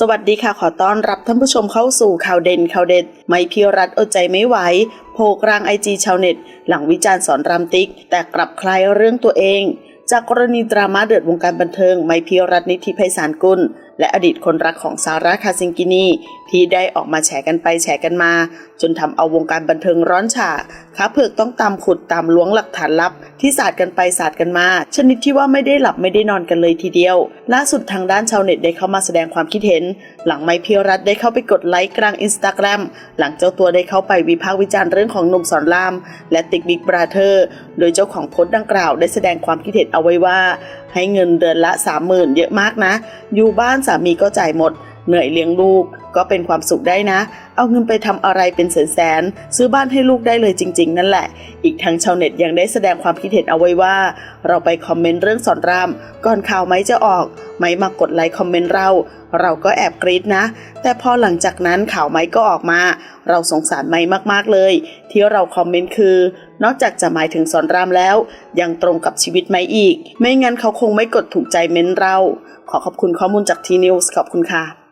สวัสดีค่ะขอต้อนรับท่านผู้ชมเข้าสู่ข่าวเด่นข่าวเด็ด ไม่พิรัตอดใจไม่ไหวโผกรางไอจีชาวเน็ต หลังวิจารณ์สอนรามติ๊ก แต่กลับคลายเรื่องตัวเอง จากกรณีดราม่าเดือดวงการบันเทิง ไม่พิรัตนิติไพศาลกุล และอดีตคนรักของซาร่าคาซิงกินีที่ได้ออกมาแฉกันไปแฉกันมา จนทำเอาวงการบันเทิงร้อนฉ่าขาเผือกต้องตามขุดตามล้วงหลักฐานลับ ที่สาดกันไปสาดกันมา ชนิดที่ว่าไม่ได้หลับไม่ได้นอนกันเลยทีเดียว ล่าสุดทางด้านชาวเน็ตได้เข้ามาแสดงความคิดเห็น หลังไมค์พิรัตได้เข้าไปกดไลค์กลางอินสตาแกรมหลังเจ้าตัวได้เข้าไปวิพากษ์วิจารณ์เรื่องของหนุ่มสอนราม และติ๊กบิ๊กบราเธอร์โดยเจ้าของโพสต์ดังกล่าว ได้แสดงความคิดเห็นเอาไว้ว่า ให้เงินเดือนละสามหมื่นเยอะมากนะ อยู่บ้านสามีก็จ่ายหมด เหนื่อยเลี้ยงลูก ก็เป็นความสุขได้นะ เอาเงินไปทำอะไรเป็นแสนๆ ซื้อบ้านให้ลูกได้เลยจริง ๆ นั่นแหละ อีกทั้งชาวเน็ตยังได้แสดงความคิดเห็นเอาไว้ว่า เราไปคอมเมนต์เรื่องสอนรามก่อนข่าวไหมจะออกไหมมากดไลค์คอมเมนต์เรา เราก็แอบกรี๊ดนะ แต่พอหลังจากนั้นข่าวไหมก็ออกมา เราสงสารไหมมากๆเลย ที่เราคอมเมนต์คือ นอกจากจะหมายถึงสอนรามแล้ว ยังตรงกับชีวิตไหมอีก ไม่งั้นเขาคงไม่กดถูกใจเม้นเรา ขอขอบคุณข้อมูลจากทีนิวส์ขอบคุณค่ะ